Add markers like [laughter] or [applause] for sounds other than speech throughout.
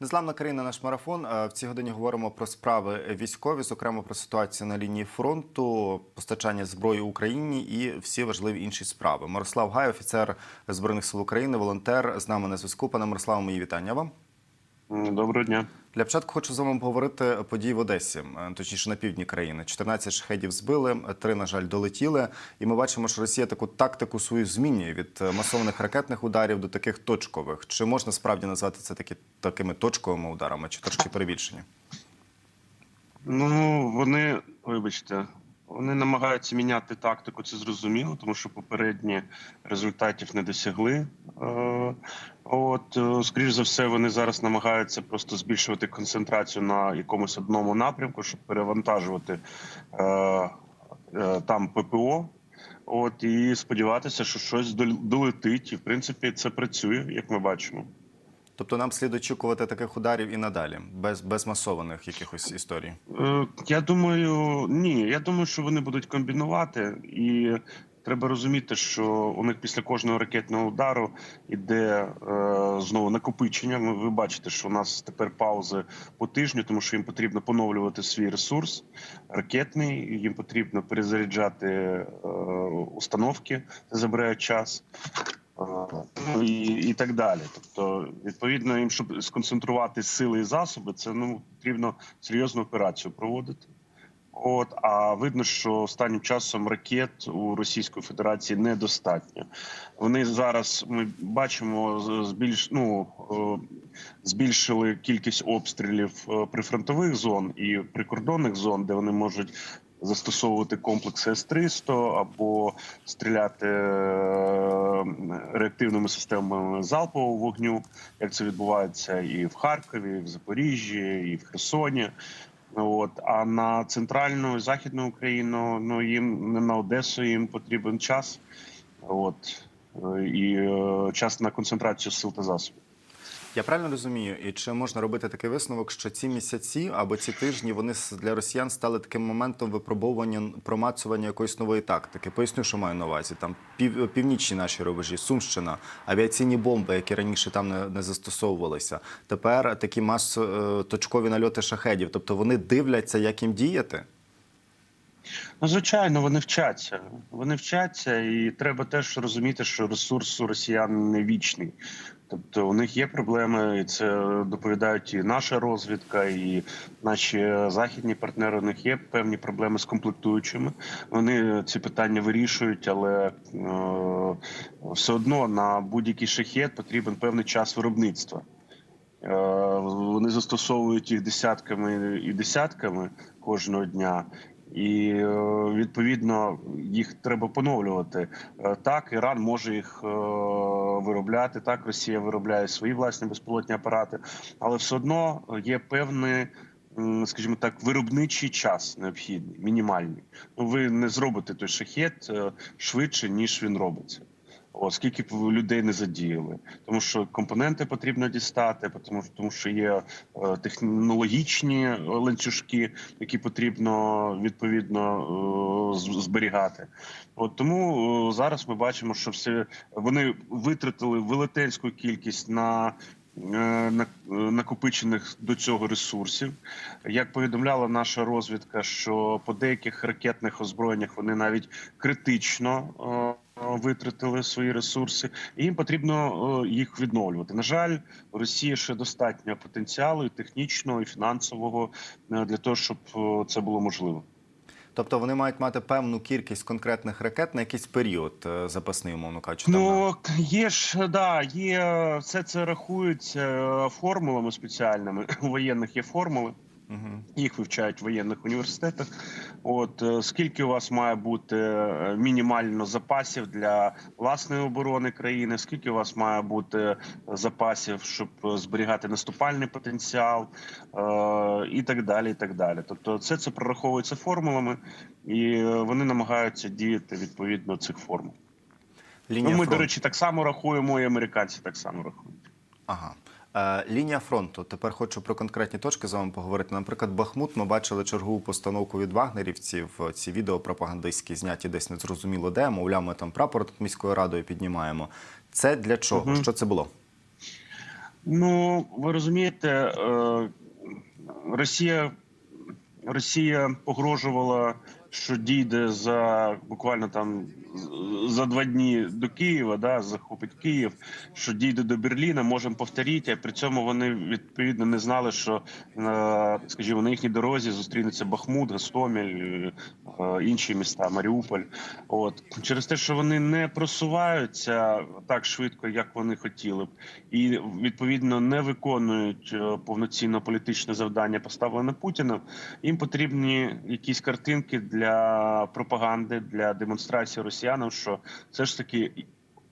Незламна країна наш марафон. Е, В цій годині говоримо про справи військові, зокрема про ситуацію на лінії фронту, постачання зброї Україні і всі важливі інші справи. Мирослав Гай, офіцер збройних сил України, волонтер з нами на зв'язку. Пане Мирославе, мої вітання вам. Доброго дня. Для початку хочу з вами поговорити події в Одесі, е, точніше на півдні країни. 14 шахедів збили, три, на жаль, долетіли. І ми бачимо, що Росія таку тактику свою змінює від е, масованих ракетних ударів до таких точкових. Чи можна справді назвати це такі такими точковими ударами, чи трошки перебільшення? Ну вони, вибачте, вони намагаються міняти тактику. Це зрозуміло, тому що попередні результатів не досягли. Е, От, е, скоріш за все, вони зараз намагаються просто збільшувати концентрацію на якомусь одному напрямку, щоб перевантажувати е, там ППО. От і сподіватися, що щось долетить, і в принципі це працює, як ми бачимо. Тобто нам слід очікувати таких ударів і надалі, без, без масованих якихось історій. Е, Я думаю, ні. Я думаю, що вони будуть комбінувати, і треба розуміти, що у них після кожного ракетного удару іде е, знову накопичення. Ви, ви бачите, що у нас тепер паузи по тижню, тому що їм потрібно поновлювати свій ресурс ракетний. Їм потрібно перезаряджати е, установки, забирає час. Е, і, і так далі. Тобто, відповідно, їм, щоб сконцентрувати сили і засоби, це ну потрібно серйозну операцію проводити. От а видно, що останнім часом ракет у Російської Федерації недостатньо. Вони зараз ми бачимо збільш ну е, збільшили кількість обстрілів е, прифронтових зон і прикордонних зон, де вони можуть застосовувати комплекси С-300 або стріляти е, реактивними системами залпового вогню, як це відбувається і в Харкові, і в Запоріжжі, і в Херсоні. От а на центральну і західну Україну ну їм не на Одесу їм потрібен час. От е, і е, час на концентрацію сил та засобів. Я правильно розумію, і чи можна робити такий висновок, що ці місяці або ці тижні вони для росіян стали таким моментом випробовування промацування якоїсь нової тактики? Поясню, що маю на увазі. Там пів, північні наші рубежі, Сумщина, авіаційні бомби, які раніше там не, не застосовувалися. Тепер такі масо е, точкові нальоти шахедів. Тобто вони дивляться, як їм діяти. Ну, звичайно, вони вчаться. Вони вчаться, і треба теж розуміти, що ресурс у росіян не вічний. Тобто у них є проблеми, і це доповідають і наша розвідка, і наші західні партнери. У них є певні проблеми з комплектуючими. Вони ці питання вирішують, але е, все одно на будь-який шахет потрібен певний час виробництва. Е, Вони застосовують їх десятками і десятками кожного дня. І е, відповідно їх треба поновлювати. Е, Так, Іран може їх е, виробляти. Так, Росія виробляє свої власні безпілотні апарати, але все одно є певний, скажімо так, виробничий час необхідний, мінімальний. Ну, ви не зробите той шахет швидше ніж він робиться. О, скільки б людей не задіяли, тому що компоненти потрібно дістати, тому, тому що є е, технологічні ланцюжки, які потрібно відповідно е, зберігати. От тому е, зараз ми бачимо, що всі вони витратили велетенську кількість на. е, е, Накопичених до цього ресурсів, як повідомляла наша розвідка, що по деяких ракетних озброєннях вони навіть критично е, витратили свої ресурси, і їм потрібно е, їх відновлювати. На жаль, у Росії ще достатньо потенціалу і технічного і фінансового е, для того, щоб е, це було можливо. Тобто вони мають мати певну кількість конкретних ракет на якийсь період запасний, умовно кажучи. там, Ну є ж да, є все це рахується формулами спеціальними. У [laughs] воєнних є формули. Мгм. Їх вивчають в воєнних університетах. От е, скільки у вас має бути е, мінімально запасів для власної оборони країни? Скільки у вас має бути запасів, щоб е, зберігати наступальний потенціал, е, і так далі. І так далі. Тобто, все це прораховується формулами, і е, вони намагаються діяти відповідно цих формул. Лінія Ну, ми, фронту. до речі, так само рахуємо, і американці так само рахують. Ага. Е, лінія фронту. Тепер хочу про конкретні точки з вами поговорити. Наприклад, Бахмут. Ми бачили чергову постановку від вагнерівців. Ці відео пропагандистські зняті десь незрозуміло де. Мовляв, ми там прапор над міською радою піднімаємо. Це для чого? Мгм. Що це було? Ну, ви розумієте, е, Росія, Росія погрожувала, що дійде за буквально там за два дні до Києва, да, захопить Київ, що дійде до Берліна, можемо повторити. А при цьому вони відповідно не знали, що е, скажімо, на їхній дорозі зустрінеться Бахмут, Гостомель, е, інші міста, Маріуполь. От через те, що вони не просуваються так швидко, як вони хотіли б, і відповідно не виконують е, повноцінно політичне завдання, поставлене Путіним. Їм потрібні якісь картинки для пропаганди, для демонстрації росіянам, що все ж таки.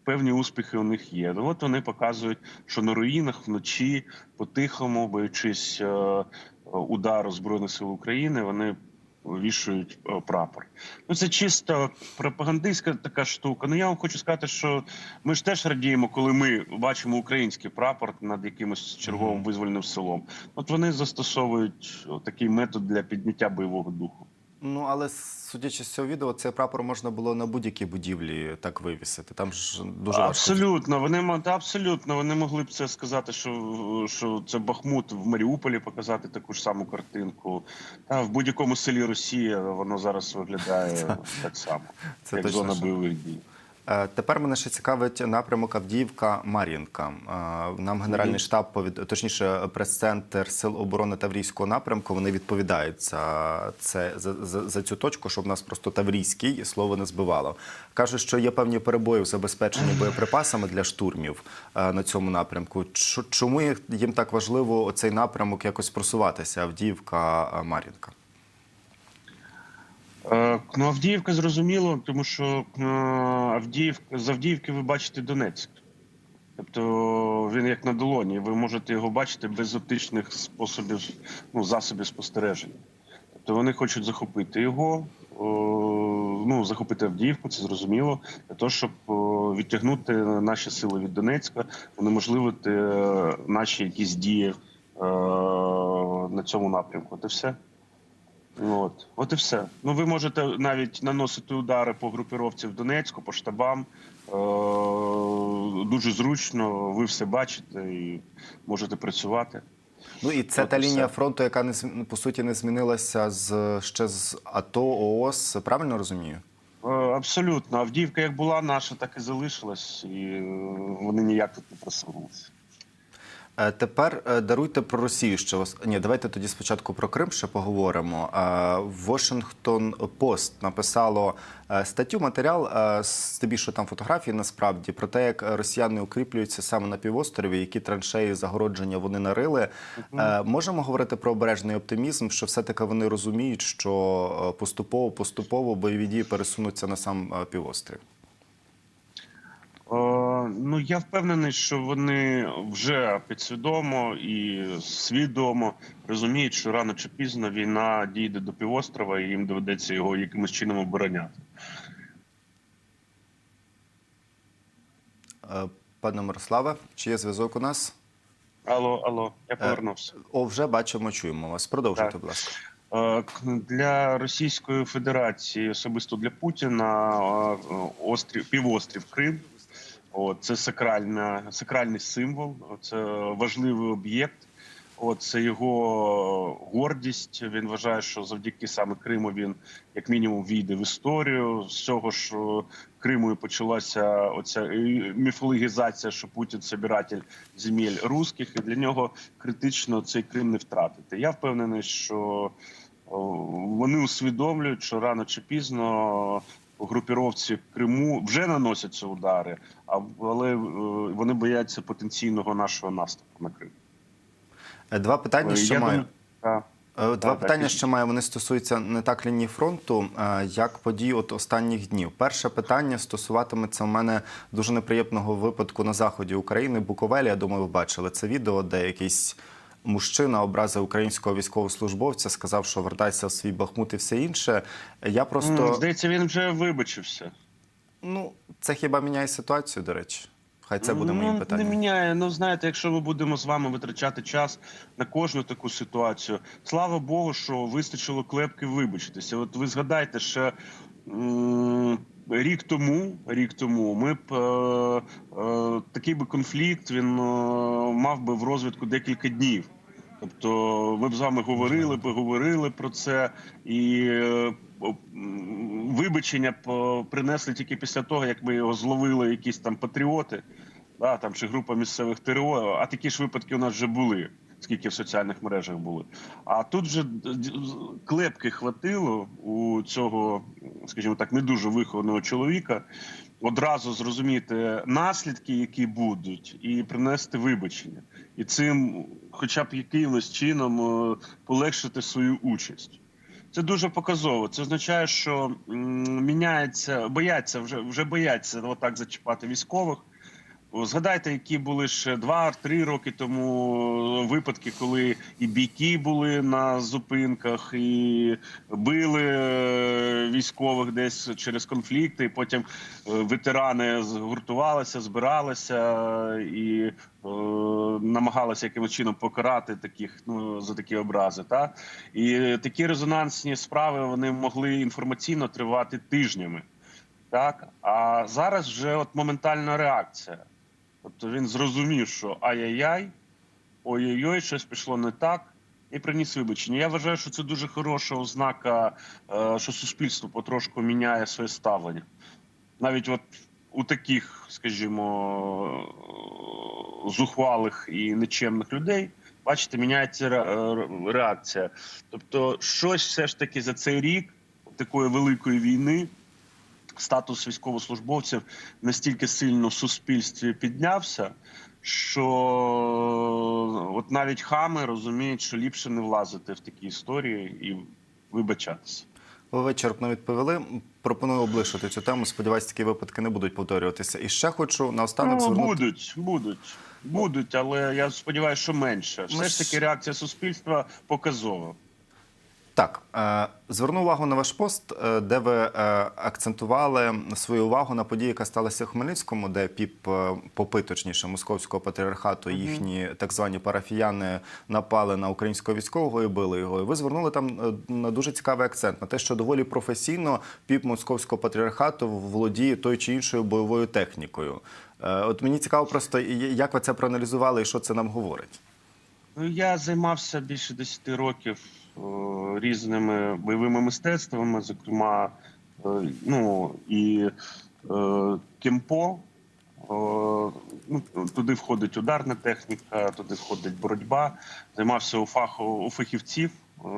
Певні успіхи у них є. Ну, от вони показують, що на руїнах вночі по-тихому, боючись е, удару збройних сил України, вони вішають е, прапор. Ну це чисто пропагандистська така штука. Ну я вам хочу сказати, що ми ж теж радіємо, коли ми бачимо український прапор над якимось черговим визвольним селом. От вони застосовують такий метод для підняття бойового духу. Ну але судячи з цього відео, цей прапор можна було на будь-якій будівлі так вивісити. Там ж дуже важко. Абсолютно, вони мо- та, абсолютно вони могли б це сказати, що, що це Бахмут в Маріуполі показати таку ж саму картинку. Та в будь-якому селі Росії воно зараз виглядає [laughs] так само, Це як точно, зона бойових дій. Е, Тепер мене ще цікавить напрямок Авдіївка Мар'їнка. Е, Нам Генеральний штаб точніше, прес-центр Сил оборони Таврійського напрямку. Вони відповідають за це за, за, за цю точку, щоб нас просто таврійський слово не збивало. кажуть, що є певні перебої в забезпеченні [clears throat] боєприпасами для штурмів е, на цьому напрямку. Чо- Чому їм так важливо цей напрямок якось просуватися? Авдіївка Мар'їнка? Е, Ну, Авдіївка зрозуміло, тому що е, Авдіївка з Авдіївки ви бачите Донецьк. Тобто він як на долоні, ви можете його бачити без оптичних способів, ну, засобів спостереження. Тобто вони хочуть захопити його, е, ну, захопити Авдіївку, це зрозуміло, для того, щоб е, відтягнути наші сили від Донецька, унеможливити наші якісь дії е, на цьому напрямку. Це все. От, от і все. Ну ви можете навіть наносити удари по групіровці в Донецьку, по штабам. Е- дуже зручно, ви все бачите і можете працювати. Ну і це От та і лінія все. фронту, яка не по суті не змінилася з ще з АТО ООС. Правильно розумію? Е, абсолютно. Авдіївка як була наша, так і залишилась, і е, вони ніяк тут не просунулися. Е, Тепер е, даруйте про Росію. Ще вас ні, давайте тоді спочатку про Крим ще поговоримо. Е, Washington Post написало статтю, матеріал з більше там фотографії насправді про те, як росіяни укріплюються саме на півострові, які траншеї загородження вони нарили. Е, Можемо говорити про обережний оптимізм, що все-таки вони розуміють, що поступово поступово бойові дії пересунуться на сам півострів. Е, ну я впевнений, що вони вже підсвідомо і свідомо розуміють, що рано чи пізно війна дійде до півострова, і їм доведеться його якимось чином обороняти. Е, Пане Мирославе, чи є зв'язок у нас? Алло, алло, я повернувся. О, вже бачимо, чуємо вас. Продовжуйте, Так. будь ласка. Е, Для Російської Федерації, особисто для Путіна, е, острів півострів Крим. От, це сакральна, сакральний символ, це важливий об'єкт. От, це його гордість. Він вважає, що завдяки саме Криму він як мінімум війде в історію. З цього ж е, Криму і почалася оця е, міфологізація, що Путін собиратель земель русських, і для нього критично цей Крим не втратити. Я впевнений, що вони усвідомлюють, що рано чи пізно групіровці в Криму вже наносяться удари, але е, вони бояться потенційного нашого наступу на Крим. Е, Два питання ще маю. Е, Два так, питання так. ще маю. Вони стосуються не так лінії фронту, як подій от останніх днів. Перше питання стосуватиметься у мене дуже неприємного випадку на заході України. Буковелі. Я думаю, ви бачили це відео, де якийсь мужчина образив українського військовослужбовця, сказав, що вертайся в свій Бахмут і все інше. Я просто Здається, він вже вибачився. ну це хіба міняє ситуацію, до речі. Хай це буде моїм ну, питанням. Не міняє. Ну знаєте, якщо ми будемо з вами витрачати час на кожну таку ситуацію, слава Богу, що вистачило клепки вибачитися. От ви згадайте ще м, рік тому, рік тому ми б е, е, такий би конфлікт він е, мав би в розвитку декілька днів. Тобто ми б з вами говорили б, говорили про це, і е, вибачення б е, принесли тільки після того, як ми його зловили якісь там патріоти, да, там чи група місцевих ТРО. А такі ж випадки у нас вже були, скільки в соціальних мережах були. А тут вже клепки хватило у цього, скажімо так, не дуже вихованого чоловіка. Одразу зрозуміти наслідки, які будуть, і принести вибачення, і цим, хоча б якимось чином, е, полегшити свою участь. Це дуже показово. Це означає, що міняється, бояться вже вже бояться отак зачіпати військових. Згадайте, які були ще два-три роки тому випадки, коли і бійки були на зупинках, і били е, військових десь через конфлікти. І потім е, ветерани згуртувалися, збиралися і е, намагалися якимось чином покарати таких ну за такі образи. Та і такі резонансні справи вони могли інформаційно тривати тижнями. Так, а зараз вже от моментальна реакція. Тобто він зрозумів, що ай-яй-яй, ой-ой-ой, щось пішло не так, і приніс вибачення. Я вважаю, що це дуже хороша ознака, е, що суспільство потрошку міняє своє ставлення. Навіть от у таких, скажімо, зухвалих і нечемних людей, бачите, міняється е, реакція. Тобто, щось все ж таки за цей рік такої великої війни статус військовослужбовців настільки сильно в суспільстві піднявся, що от навіть хами розуміють, що ліпше не влазити в такі історії і вибачатися. Ви вичерпно відповіли. Пропоную облишити цю тему. Сподіваюся, такі випадки не будуть повторюватися. І ще хочу наостанок Ну, звернути будуть, будуть, будуть, але я сподіваюся, що менше. Все ж- таки реакція суспільства показова. Так, е, зверну увагу на ваш пост, е, де ви е, акцентували свою увагу на події, яка сталася в Хмельницькому, де піп е, попи, точніше, московського патріархату, їхні так звані парафіяни напали на українського військового і били його. І ви звернули там на дуже цікавий акцент на те, що доволі професійно піп московського патріархату володіє тою чи іншою бойовою технікою. От мені цікаво просто, як ви це проаналізували і що це нам говорить. Ну, я займався більше 10 років різними бойовими мистецтвами, зокрема, е, ну і е, кемпо. Е, ну, туди входить ударна техніка, туди входить боротьба. Займався у фаху у фахівців е,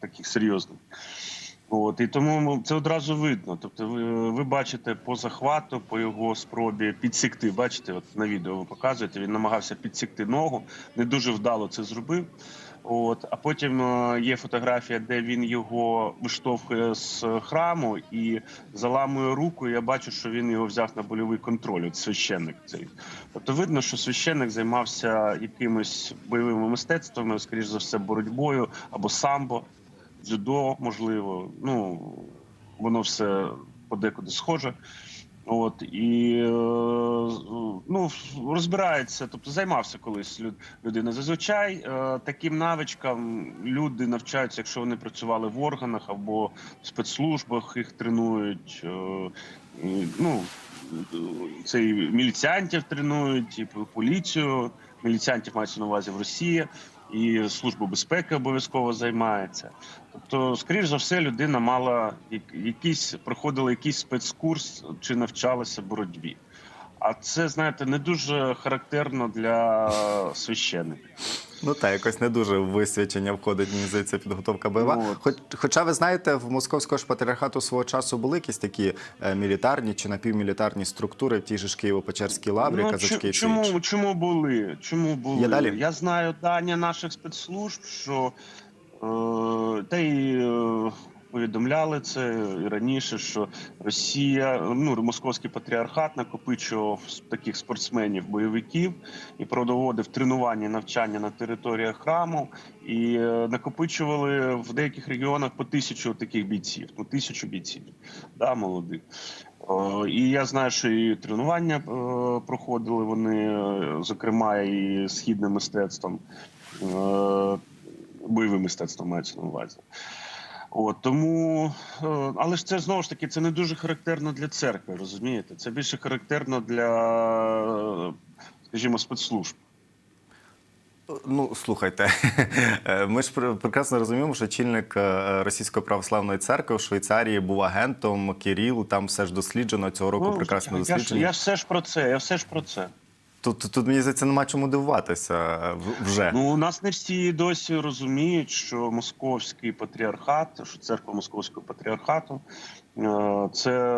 таких серйозних. От і тому це одразу видно. Тобто, ви, ви бачите по захвату, по його спробі підсікти. Бачите, от на відео ви показуєте. Він намагався підсікти ногу, не дуже вдало це зробив. От, а потім е, є фотографія, де він його виштовхує з храму і заламує руку. і Я бачу, що він його взяв на больовий контроль. От священник цей. Тобто видно, що священник займався якимись бойовими мистецтвами, скоріш за все, боротьбою або самбо дзюдо, можливо. Ну воно все подекуди схоже. От і е, ну розбирається, тобто займався колись люд- людина. Зазвичай е, таким навичкам люди навчаються, якщо вони працювали в органах або в спецслужбах, їх тренують. Е, ну це і міліціантів тренують, і поліцію. Міліціантів мається на увазі в Росії, і служба безпеки обов'язково займається. Тобто, скоріш за все, людина мала якийсь проходила якийсь спецкурс чи навчалася боротьбі. А це, знаєте, не дуже характерно для священників. Ну так, якось не дуже в висвячення входить, мені здається, підготовка бойова. Ну. Хоч, хоча ви знаєте, в московського ж патріархату свого часу були якісь такі е, мілітарні чи напівмілітарні структури в тій же ж Києво-Печерській лаврі, Ну, казачки чому, чи чому були? Чому були? Я, далі? Я знаю дані наших спецслужб, що е, та й е, повідомляли це і раніше, що Росія, ну московський патріархат накопичував таких спортсменів, бойовиків і проводив тренування, навчання на територіях храму, і е, накопичували в деяких регіонах по тисячу таких бійців, ну тисячу бійців, да, молодих. Е, І я знаю, що і тренування е, проходили вони, зокрема, і східним мистецтвом, бойовим мистецтвом мається на увазі. От тому, е, але ж це знову ж таки це не дуже характерно для церкви, розумієте? Це більше характерно для, скажімо, спецслужб. Ну, слухайте, [laughs] ми ж прекрасно розуміємо, що чільник е, Російської православної церкви в Швейцарії був агентом Кіріл. Там все ж досліджено цього року. прекрасно Ну, я, я все ж про це. Я все ж про це. Тут, тут, мені здається, нема чому дивуватися е, вже. Ну у нас не всі досі розуміють, що московський патріархат, що церква московського патріархату е, це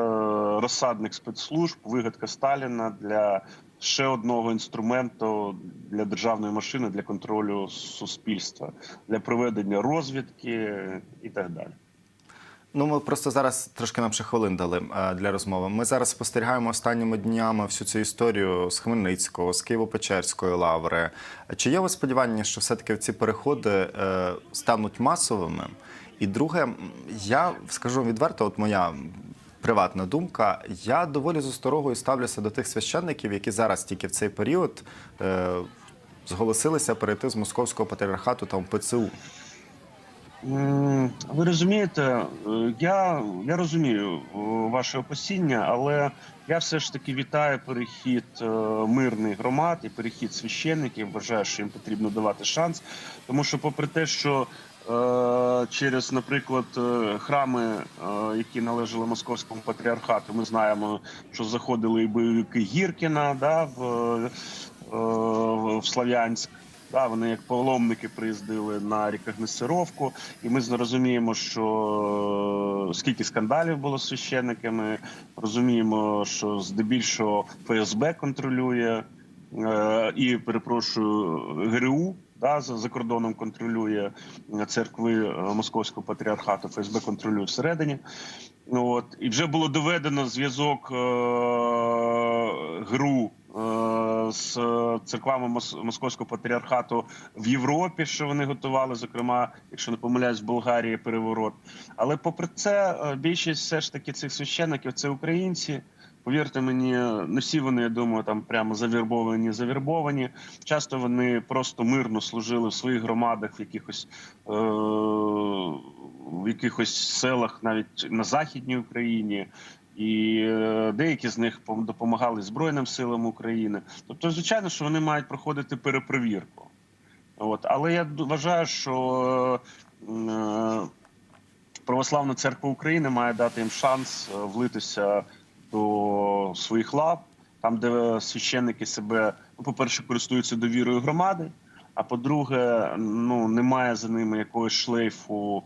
розсадник спецслужб, вигадка Сталіна для ще одного інструменту для державної машини для контролю суспільства, для проведення розвідки і так далі. Ну, ми просто зараз трошки нам ще хвилин дали е, для розмови. Ми зараз спостерігаємо останніми днями всю цю історію з Хмельницького, з Києво-Печерської лаври. Чи є у вас сподівання, що все-таки ці переходи е, стануть масовими? І друге, я скажу відверто, от моя приватна думка, я доволі з осторогою ставлюся до тих священників, які зараз тільки в цей період е, зголосилися перейти з московського патріархату там в ПЦУ. Ви розумієте, е, я, я розумію е, ваше опасіння, але я все ж таки вітаю перехід е, мирних громад і перехід священників. Вважаю, що їм потрібно давати шанс, тому що, попри те, що через, наприклад, храми, які належали московському патріархату, ми знаємо, що заходили і бойовики Гіркіна да, в, в Слов'янськ. Да, вони як паломники приїздили на рекогносцировку, і ми розуміємо, що е, скільки скандалів було з священниками. Розуміємо, що здебільшого ФСБ контролює е, і перепрошую ГРУ. Да, за, за кордоном контролює церкви е, Московського патріархату, ФСБ контролює всередині. От і вже було доведено зв'язок е, ГРУ е, з церквами Мос- Московського патріархату в Європі, що вони готували, зокрема, якщо не помиляюсь, в Болгарії переворот. Але попри це, е, більшість все ж таки цих священників це українці. Повірте мені, не всі вони, я думаю, там прямо завірбовані, завірбовані. Часто вони просто мирно служили в своїх громадах, в якихось е- в якихось селах, навіть на західній Україні. І е, деякі з них допомагали Збройним силам України. Тобто, звичайно, що вони мають проходити перепровірку. От, але я вважаю, що е, Православна церква України має дати їм шанс е, влитися до своїх лав, там, де священники себе, ну, по-перше, користуються довірою громади. А по-друге, ну немає за ними якогось шлейфу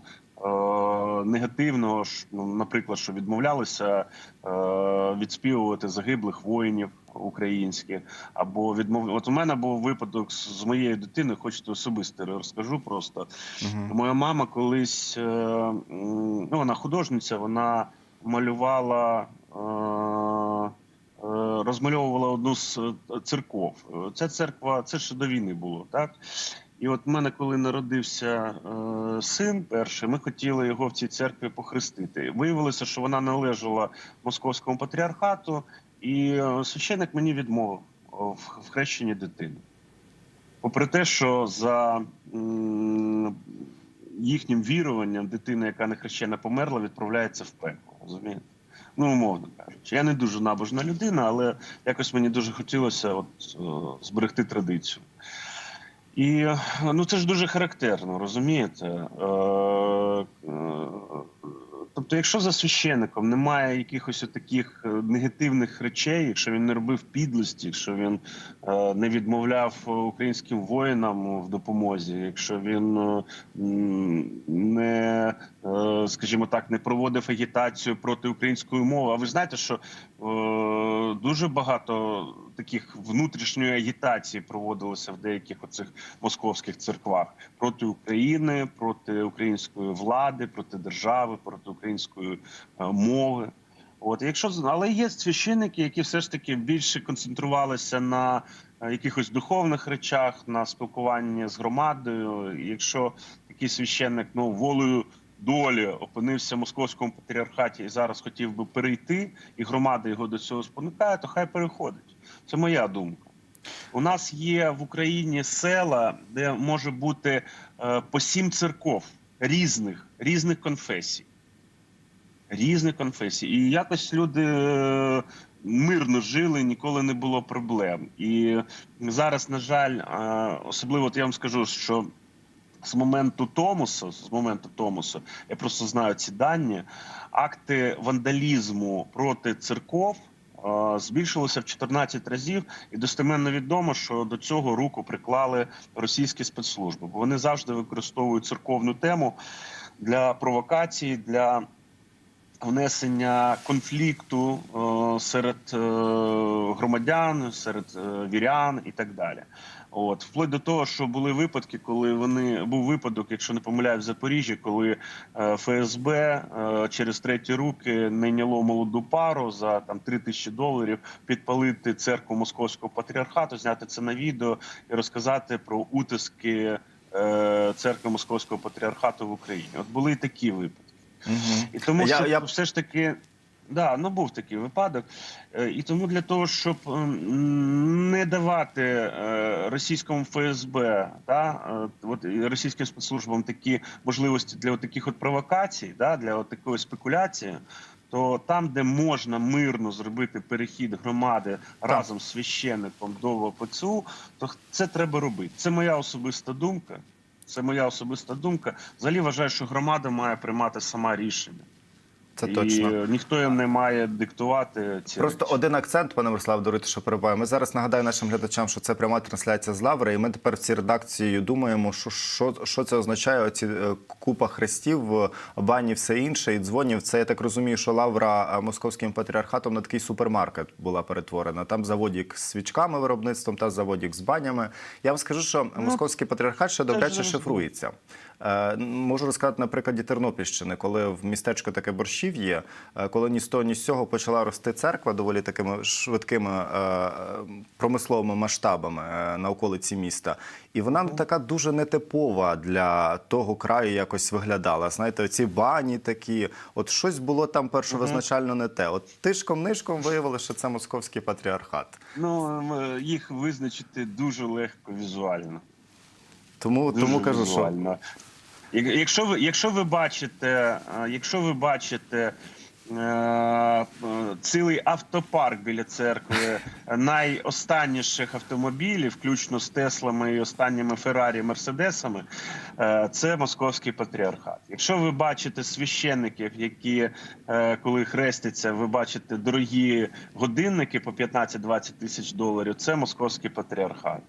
негативного, ж, ну, наприклад, що відмовлялися е, відспівувати загиблих воїнів українських, або відмов... От у мене був випадок з моєю дитиною, хочете особисто розкажу просто. Моя мама колись е, ну, вона художниця, вона малювала. Е, е, Розмальовувала одну з е, церков. Е, Ця церква, це ще до війни було, так? І от в мене, коли народився е, син перший, ми хотіли його в цій церкві похрестити. Виявилося, що вона належала московському патріархату, і е, священик мені відмовив в, хрещенні дитини. Попри те, що за м, їхнім віруванням дитина, яка не хрещена, померла, відправляється в пекло. Розумієте? Ну, умовно кажучи. Я не дуже набожна людина, але якось мені дуже хотілося от, е, зберегти традицію. І е, ну це ж дуже характерно, розумієте? Е, е, Тобто, якщо за священником немає якихось таких негативних речей, якщо він не робив підлості, якщо він е, не відмовляв українським воїнам в допомозі, якщо він е, не, е, скажімо так, не проводив агітацію проти української мови. А ви знаєте, що е, дуже багато таких внутрішньої агітації проводилося в деяких оцих московських церквах проти України, проти української влади, проти держави, проти української е, мови. От якщо але є священники, які все ж таки більше концентрувалися на е, якихось духовних речах, на спілкуванні з громадою. Якщо такий священник ну волею долі опинився в московському патріархаті і зараз хотів би перейти, і громада його до цього спонукає, то хай переходить. Це моя думка. У нас є в Україні села, де може бути е, по сім церков. різних, різних конфесій. Різних конфесій. І якось люди е, мирно жили, ніколи не було проблем. І зараз, на жаль, е, особливо от я вам скажу, що з моменту Томосу, з моменту Томосу, я просто знаю ці дані, акти вандалізму проти церков е, збільшилося в 14 разів, і достеменно відомо, що до цього руку приклали російські спецслужби, бо вони завжди використовують церковну тему для провокації, для внесення конфлікту е, серед е, громадян, серед е, вірян і так далі. От вплоть до того, що були випадки, коли вони був випадок, якщо не помиляю, в Запоріжжі, коли е, ФСБ через треті руки найняло молоду пару за там 3 тисячі доларів підпалити церкву московського патріархату, зняти це на відео і розказати про утиски церкви московського патріархату в Україні. От були і такі випадки. І тому Я- що я- все ж таки. Да, ну був такий випадок, Е, і тому для того, щоб ем, не давати е, російському ФСБ да, е, от російським спецслужбам такі можливості для от таких от провокацій, да, для от такої спекуляції, то там, де можна мирно зробити перехід громади разом з священником до ВПЦУ, то це треба робити. Це моя особиста думка. Це моя особиста думка. Взагалі вважаю, що громада має приймати сама рішення. Це і точно. ніхто їм не має диктувати ці Просто речі. один акцент, пане Мирослав, дорите, що перебуває. Ми зараз нагадаю нашим глядачам, що це пряма трансляція з Лаври, і ми тепер в цій редакції думаємо, що, що, що це означає. Оці е, купа хрестів, е, бані, все інше, і дзвонів. Це я так розумію, що Лавра е, московським патріархатом на такий супермаркет була перетворена. Там заводік з свічками виробництвом та заводік з банями. Я вам скажу, що московський патріархат ще добряче шифрується. Е, Можу розказати на прикладі Тернопільщини, коли в містечко таке борщів є, е, коли ні з того, ні з цього почала рости церква доволі такими швидкими е, е, промисловими масштабами на околиці міста. І вона така дуже нетипова для того краю якось виглядала. Знаєте, оці бані такі, от щось було там першовизначально не те. От тишком-нишком виявили, що це московський патріархат. Ну їх визначити дуже легко візуально. Тому, Дуже тому кажу, візуально. Як- Якщо ви, якщо ви бачите, е, якщо ви бачите е, цілий автопарк біля церкви найостанніших автомобілів, включно з Теслами і останніми Феррарі, Мерседесами, е, це московський патріархат. Якщо ви бачите священників, які е, коли хрестяться, ви бачите дорогі годинники по 15-20 тисяч доларів, це московський патріархат.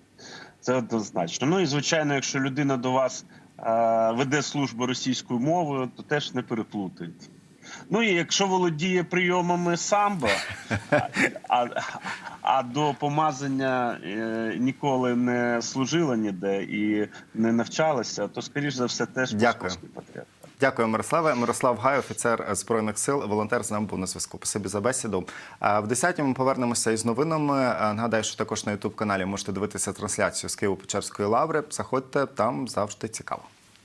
Це однозначно. Ну і звичайно, якщо людина до вас веде службу російською мовою, то теж не переплутають. Ну і якщо володіє прийомами самбо, а, а, до помазання е, ніколи не служила ніде і не навчалася, то скоріш за все теж московський патріархат. Дякую, Мирославе. Мирослав Гай, офіцер збройних сил, волонтер з нами був на зв'язку. Спасибі за бесіду. В 10 ми повернемося із новинами. Нагадаю, що також на Ютуб каналі можете дивитися трансляцію з Києво-Печерської лаври. Заходьте там завжди цікаво.